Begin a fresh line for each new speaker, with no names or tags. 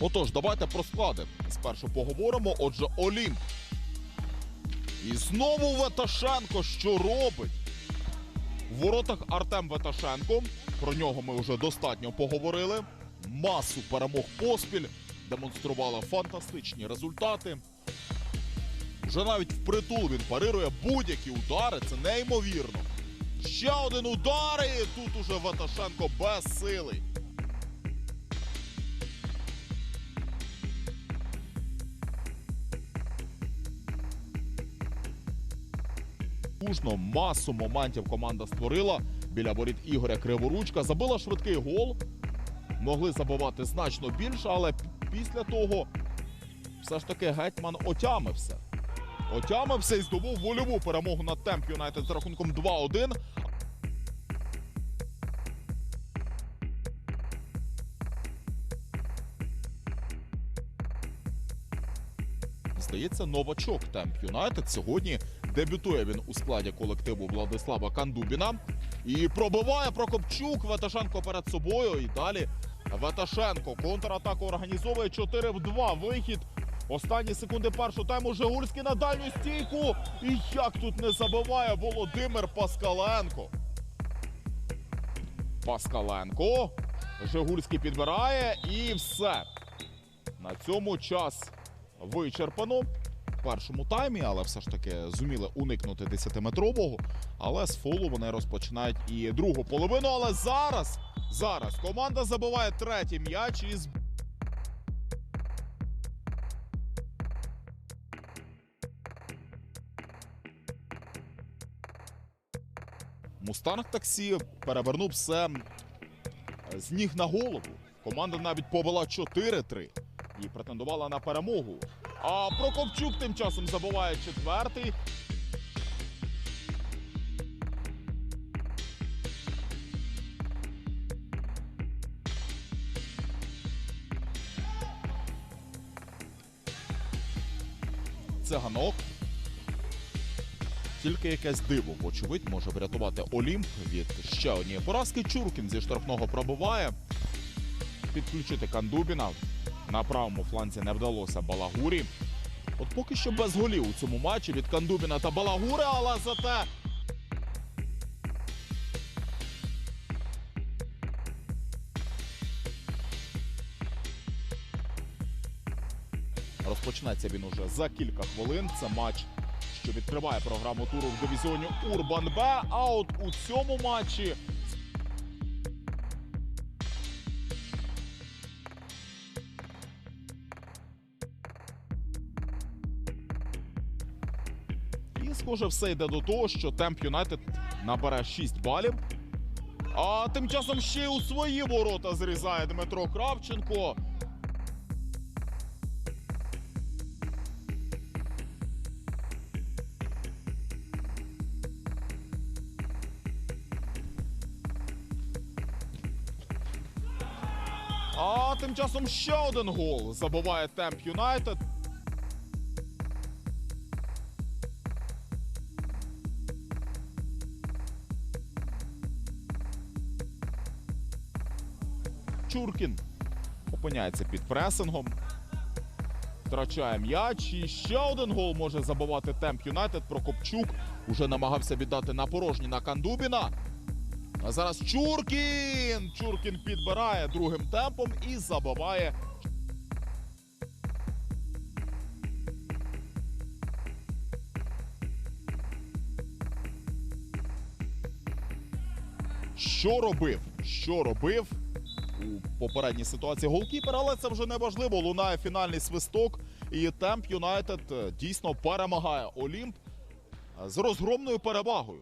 Отож, давайте про склади. Спершу поговоримо. Отже, Олімп. І знову Веташенко, що робить? В воротах Артем Веташенко. Про нього ми вже достатньо поговорили. Масу перемог поспіль. Демонструвала фантастичні результати. Вже навіть впритул він парирує будь-які удари. Це неймовірно. Ще один удар, і тут уже Веташенко безсилий. Кужно масу моментів команда створила біля воріт Ігоря Криворучка. Забила швидкий гол. Могли забивати значно більше, але після того все ж таки гетьман отямився. Отямився і здобув вольову перемогу над Темп Юнайтед з рахунком 2-1. Здається, новачок Темп Юнайтед сьогодні дебютує він у складі колективу Владислава Кандубіна. І пробиває Прокопчук Веташенко перед собою. І далі Веташенко контратаку організовує 4 в 2. Вихід. Останні секунди першого тайму Жигульський на дальню стійку. І як тут не забиває Володимир Паскаленко. Паскаленко. Жигульський підбирає і все. На цьому час вичерпано в першому таймі, але все ж таки зуміли уникнути 10-метрового. Але з фолу вони розпочинають і другу половину. Але зараз, зараз команда забиває третій м'яч із Мустанг таксі перевернув все з ніг на голову. Команда навіть повела 4-3 і претендувала на перемогу. А Прокопчук тим часом забуває четвертий. Циганок. Тільки якесь диво, вочевидь, може врятувати Олімп від ще однієї поразки. Чуркін зі штрафного пробиває. Підключити Кандубіна. На правому фланці не вдалося Балагурі. От поки що без голів у цьому матчі від Кандубіна та Балагури, але зате. Розпочнеться він уже за кілька хвилин. Це матч, що відкриває програму туру в дивізіоні Урбан Б. А от у цьому матчі схоже, все йде до того, що Темп Юнайтед набере 6 балів. А тим часом ще й у свої ворота зрізає Дмитро Кравченко. А тим часом ще один гол забиває Темп Юнайтед. Чуркін опиняється під пресингом. Втрачає м'яч. І ще один гол може забивати темп Юнайтед. Прокопчук уже намагався віддати на порожній на Кандубіна. А зараз Чуркін! Чуркін підбирає другим темпом і забиває. Що робив? Що робив попередній ситуації голкіпер, але це вже не важливо. Лунає фінальний свисток, і Темп Юнайтед е, дійсно перемагає Олімп е, з розгромною перевагою.